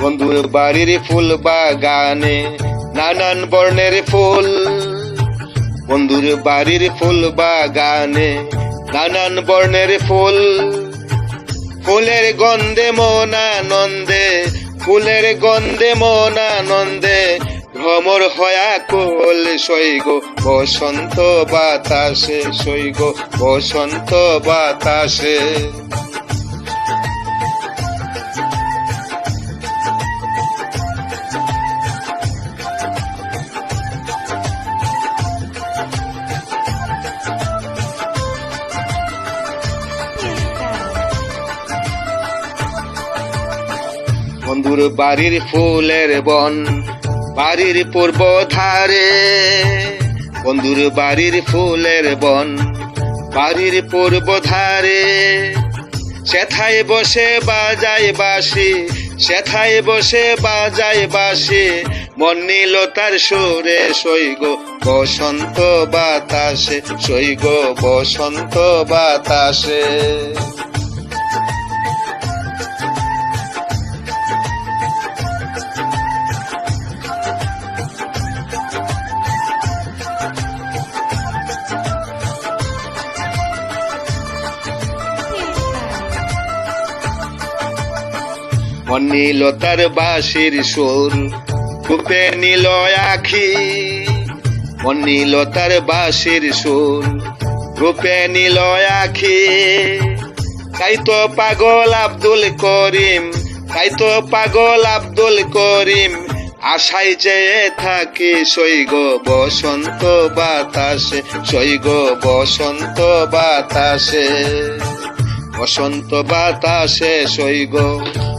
বন্ধুর বাড়ির ফুল বাগানে, নানান বর্ণের ফুল। বন্ধুর বাড়ির ফুল বাগানে, নানান বর্ণের ফুল। ফুলের গন্ধে মন আনন্দে, ফুলের গন্ধে মন আনন্দে, ভ্রমর হয়া কোল সৈগ, বসন্ত বাতাসে সৈগ, বসন্ত বাতাসে। বন্ধুর বাড়ির ফুলের বন, বাড়ির পূর্ব ধারে। বন্ধুর বাড়ির ফুলের বন, বাড়ির পূর্ব ধারে। সেথায় বসে বাজায় বাসি সেথায় বসে বাজায় বাসি মন নিল তার সুরে সৈগ বসন্ত বাতাসে সৈগ বসন্ত বাতাসে। মন নিল তার বাঁশির সুর, রূপে নিল আখি। মন নিল তার বাঁশির সুর, রূপে নিল আখি। তাই তো পাগল আব্দুল করিম, তাই তো পাগল আব্দুল করিম। আশাই চেয়ে থাকি সৈগ বসন্ত বাতাসে সৈগ বসন্ত বাতাসে। বসন্ত বাতাসে সৈগ